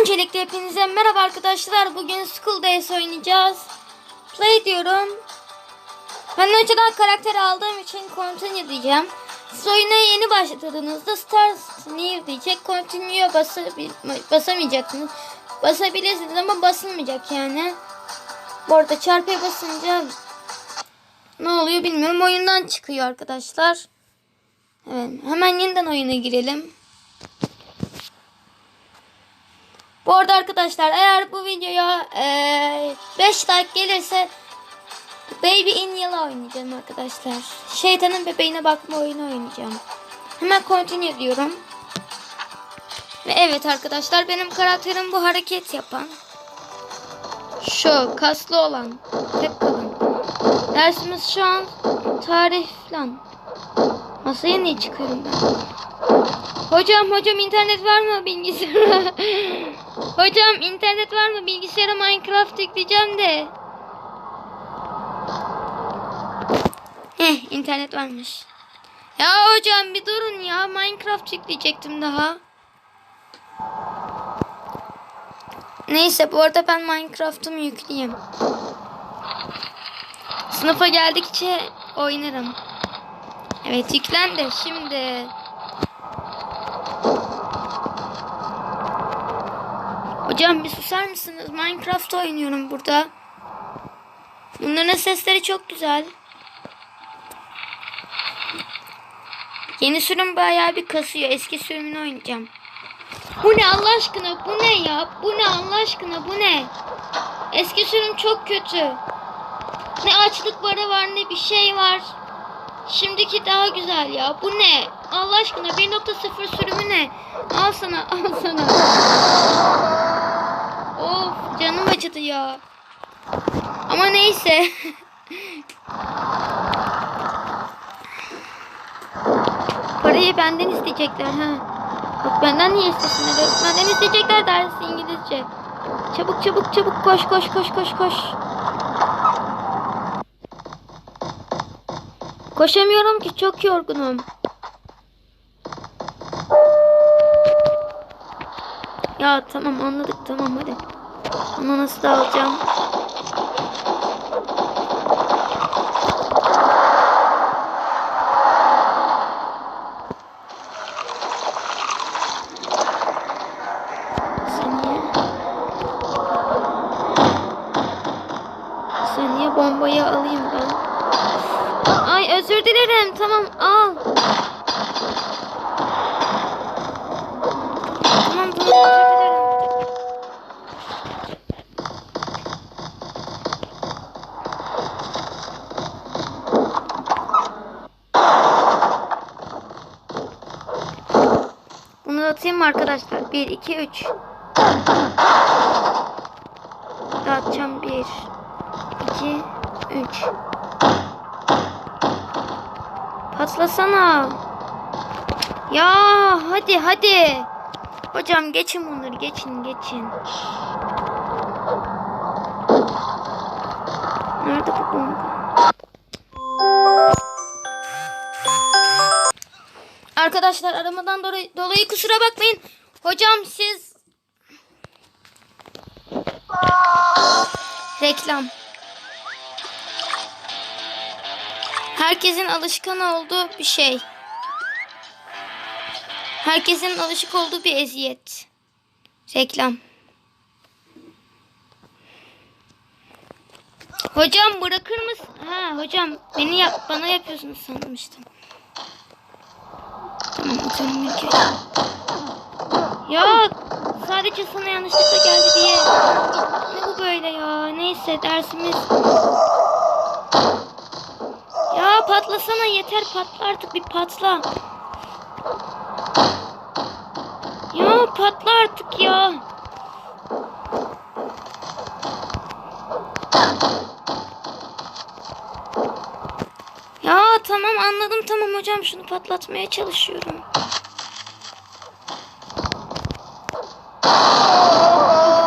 Öncelikle hepinize merhaba arkadaşlar. Bugün School Days oynayacağız. Play diyorum. Ben önceden karakter aldığım için continue diyeceğim. Siz oyuna yeni başladığınızda Start New diyecek. Continue'ya basabil basamayacaksınız. Basabilirsiniz ama basılmayacak yani. Bu arada çarpıya basınca ne oluyor bilmiyorum. Oyundan çıkıyor arkadaşlar. Evet, hemen yeniden oyuna girelim. Bu arada arkadaşlar eğer bu videoya 5 like gelirse Baby in Yellow oynayacağım arkadaşlar. Şeytanın bebeğine bakma oyunu oynayacağım. Hemen continue diyorum. Ve evet arkadaşlar benim karakterim bu hareket yapan. Şu kaslı olan. Tek kalın. Dersimiz şu an tarih falan. Masaya niye çıkıyorum ben? Hocam hocam internet var mı bilgisayara? hocam internet var mı bilgisayara Minecraft yükleyeceğim de. Heh internet varmış. Ya hocam bir durun ya Minecraft yükleyecektim daha. Neyse bu arada ben Minecraft'ımı yükleyeyim. Sınıfa geldikçe oynarım. Evet yüklendi şimdi. Hocam bir susar mısınız? Minecraft oynuyorum burada. Bunların sesleri çok güzel. Yeni sürüm bayağı bir kasıyor. Eski sürümünü oynayacağım. Bu ne Allah aşkına? Bu ne ya? Bu ne Allah aşkına? Bu ne? Eski sürüm çok kötü. Ne açlık barı var ne bir şey var. Şimdiki daha güzel ya. Bu ne? Allah aşkına 1.0 sürümü ne? Al sana al sana. Canım acıdı ya. Ama neyse. Parayı benden isteyecekler ha. Yok benden niye istesinler? Benden isteyecekler dersi İngilizce. Çabuk çabuk çabuk koş koş koş koş koş. Koşamıyorum ki çok yorgunum. Ya tamam anladık tamam hadi. Onu nasıl alacağım? Saniye. Saniye bombayı alayım ben. Ay özür dilerim. Tamam Bunu da atayım mı arkadaşlar? 1, 2, 3. Dağıtacağım 1, 2, 3. Patlasana. Ya hadi hadi. Hocam geçin bunları geçin geçin. Nerede bu bomba? Arkadaşlar aramadan dolayı, dolayı kusura bakmayın. Hocam siz reklam. Herkesin alışkan olduğu bir şey. Herkesin alışık olduğu bir eziyet. Reklam. Hocam bırakır mısın? Ha hocam beni yap bana yapıyorsunuz sanmıştım. Kere. Ya sadece sana yanlışlıkla geldi diye. Ne bu böyle ya? Neyse dersimiz. Ya patlasana yeter patla artık bir patla. Ya patla artık ya. Tamam anladım tamam hocam şunu patlatmaya çalışıyorum.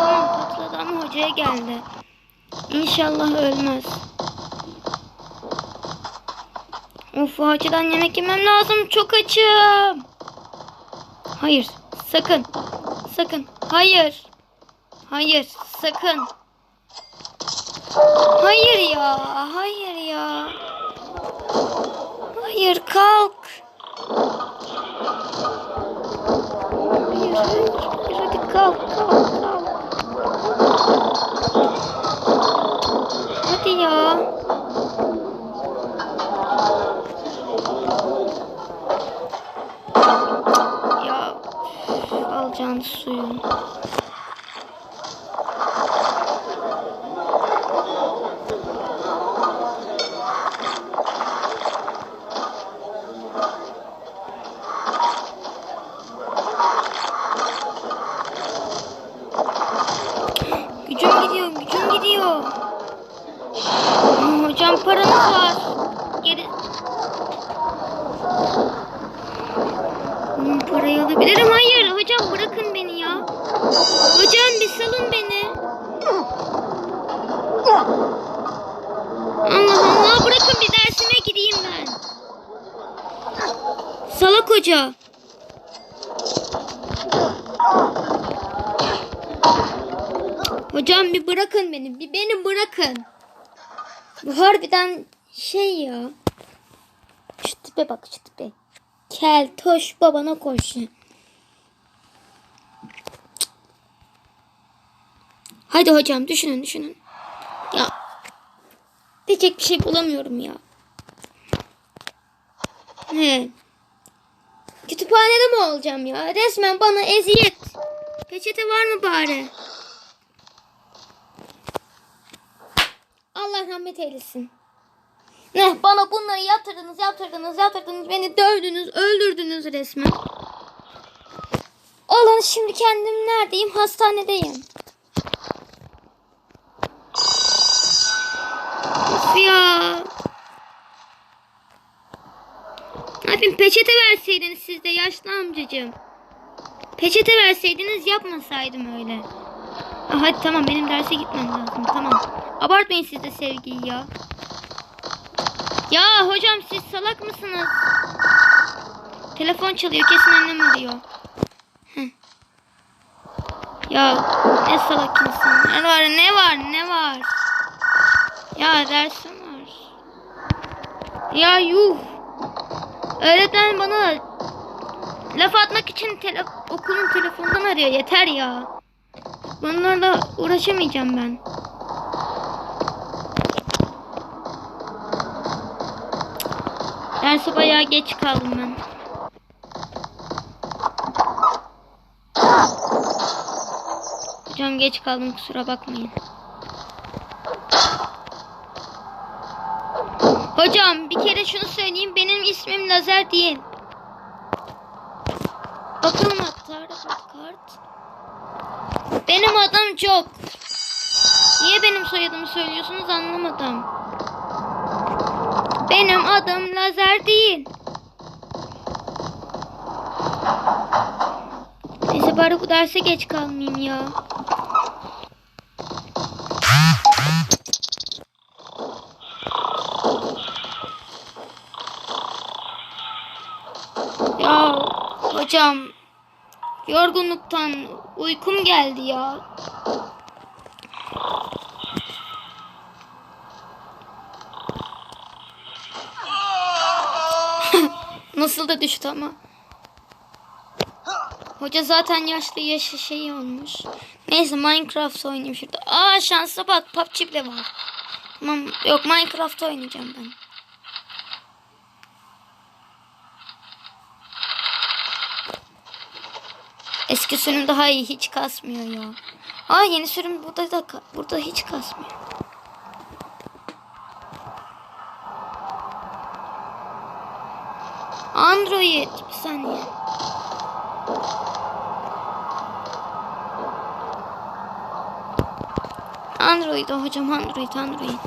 Tamam patladı ama hocaya geldi. İnşallah ölmez. Of acıdan yemek yemem lazım. Çok açım. Hayır. Sakın. Sakın. Hayır. Hayır sakın. Hayır ya. Hayır ya. Hayır kalk. Hayır, hayır, hayır, hadi kalk, kalk, gidiyor. Hocam paranız var. Geri... Hmm, parayı alabilirim. Hayır hocam bırakın beni ya. Hocam bir salın beni. Allah Allah bırakın bir dersime gideyim ben. Salak hoca. Hocam bir bırakın beni. Bir beni bırakın. Bu harbiden şey ya. Şu tipe bak şu tipe. Kel toş babana koş. Hadi hocam düşünün düşünün. Ya. Diyecek bir şey bulamıyorum ya. He. Kütüphanede mi olacağım ya? Resmen bana eziyet. Peçete var mı bari? Allah rahmet eylesin. Ne bana bunları yaptırdınız, yaptırdınız, yaptırdınız. Beni dövdünüz, öldürdünüz resmen. Olan şimdi kendim neredeyim? Hastanedeyim. Of ya. Yapayım peçete verseydiniz siz de yaşlı amcacığım. Peçete verseydiniz yapmasaydım öyle. Ah, hadi tamam benim derse gitmem lazım tamam. Abartmayın siz de sevgiyi ya. Ya hocam siz salak mısınız? Telefon çalıyor kesin annem arıyor. Ya ne salak insan. Ne var ne var ne var. Ya dersim var. Ya yuh. Öğretmen bana laf atmak için tele okulun telefonundan arıyor. Yeter ya. Bunlarla uğraşamayacağım ben. Derse bayağı geç kaldım ben. Hocam geç kaldım kusura bakmayın. Hocam bir kere şunu söyleyeyim benim ismim Lazer değil. Bakalım hatta kart. Benim adım çok. Niye benim soyadımı söylüyorsunuz anlamadım. Benim adım Lazer değil. Neyse bari bu derse geç kalmayayım ya. Ya hocam yorgunluktan uykum geldi ya. Nasıl da düştü ama. Hoca zaten yaşlı yaşı şey olmuş. Neyse Minecraft oynayayım şurada. Aa şansa bak PUBG bile var. Tamam yok Minecraft oynayacağım ben. Eski sürüm daha iyi hiç kasmıyor ya. Aa yeni sürüm burada da burada hiç kasmıyor. Android bir saniye. Android o hocam Android Android.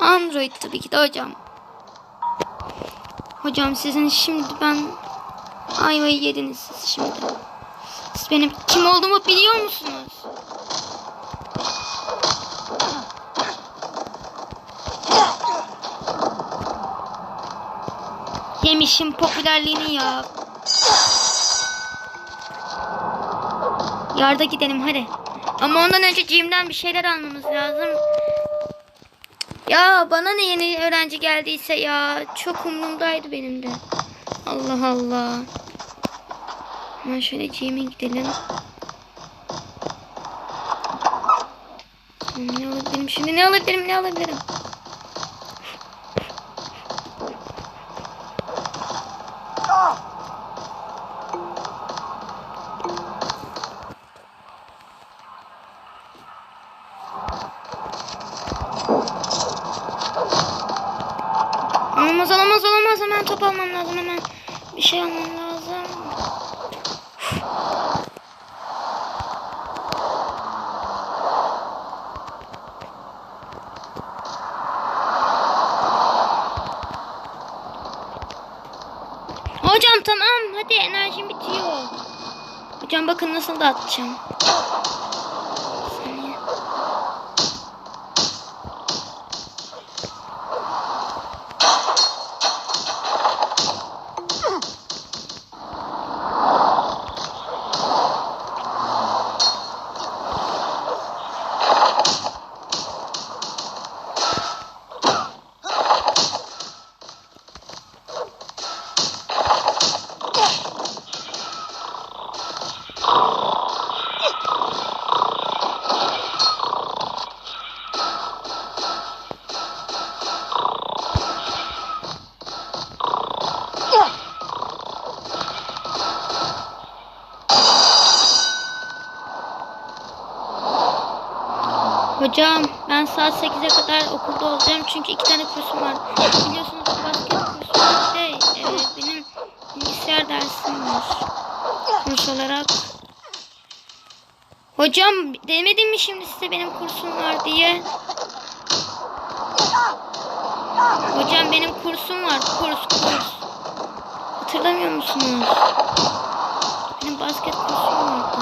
Android tabii ki de hocam. Hocam sizin şimdi ben ayvayı yediniz siz şimdi. Siz benim kim olduğumu biliyor musunuz? Yemişim popülerliğini ya. Yarda gidelim hadi. Ama ondan önce Jim'den bir şeyler almamız lazım. Ya bana ne yeni öğrenci geldiyse ya. Çok umurumdaydı benim de. Allah Allah. Hemen şöyle Jim'e gidelim. Ne alabilirim şimdi? Ne alabilirim? Ne alabilirim? Hemen top almam lazım hemen bir şey almam lazım. Hocam tamam hadi enerjim bitiyor. Hocam bakın nasıl da Hocam ben saat 8'e kadar okulda olacağım çünkü iki tane kursum var. Biliyorsunuz basket kursu de e, benim bilgisayar dersim var. Kurs olarak. Hocam demedim mi şimdi size benim kursum var diye? Hocam benim kursum var. Kurs kurs. Hatırlamıyor musunuz? Benim basket kursum vardı.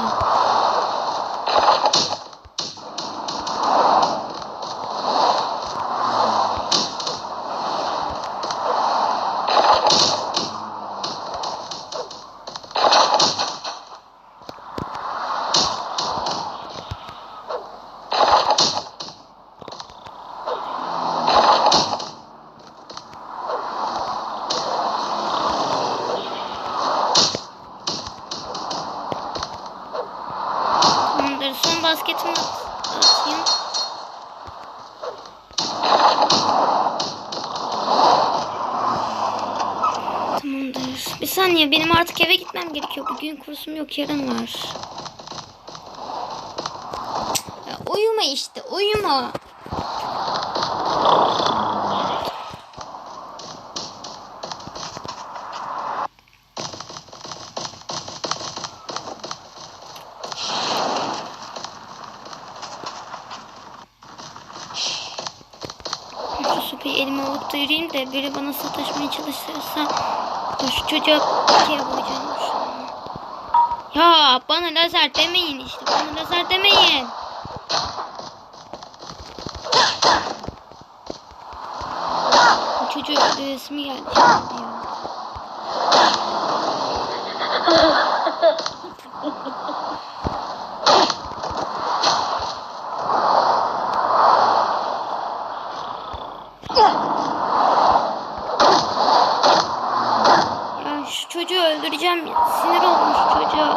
Saniye benim artık eve gitmem gerekiyor. Bugün kursum yok yarın var. Ya uyuma işte uyuma. Sopayı elime alıp da yürüyeyim de biri bana sataşmaya çalışırsa Şu çocuğa an. Ya bana lazer demeyin işte. Bana lazer demeyin. Bu çocuğu resmi geldi. Ya şu çocuğu öldüreceğim. ya. Sinir oldum şu çocuğa.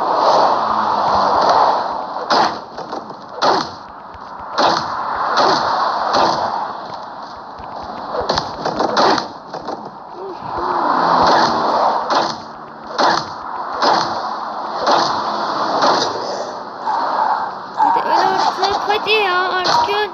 Hadi öl artık. Hadi ya artık öl.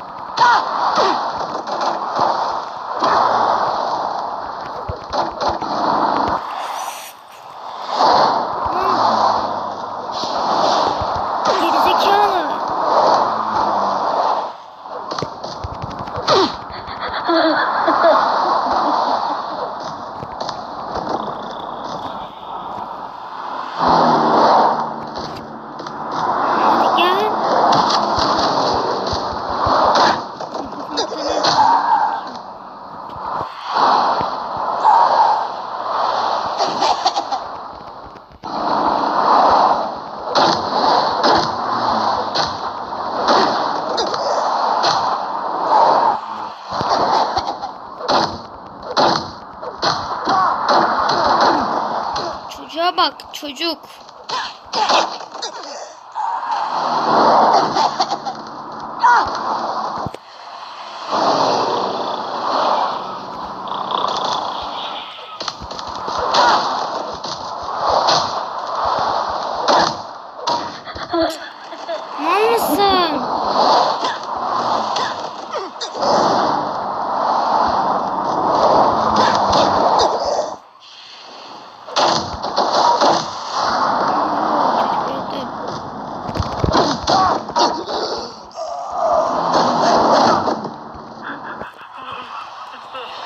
Lan Çocuğa bak çocuk. Mal mısın? Çocuk öldü.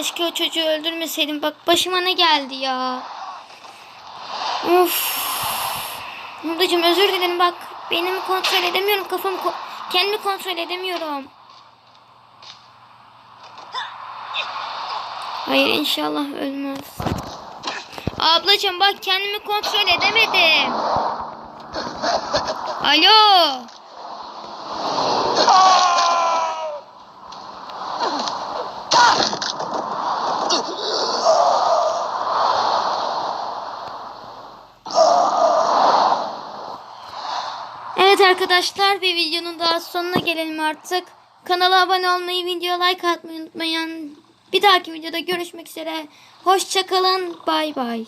Keşke o çocuğu öldürmeseydim. Bak başıma ne geldi ya. Of. Ablacığım özür dilerim bak. Beynimi kontrol edemiyorum. Kafamı ko- kendimi kontrol edemiyorum. Hayır inşallah ölmez. Ablacığım bak kendimi kontrol edemedim. Alo. Evet arkadaşlar bir videonun daha sonuna gelelim artık. Kanala abone olmayı, video like atmayı unutmayın. Bir dahaki videoda görüşmek üzere. Hoşçakalın. Bay bay.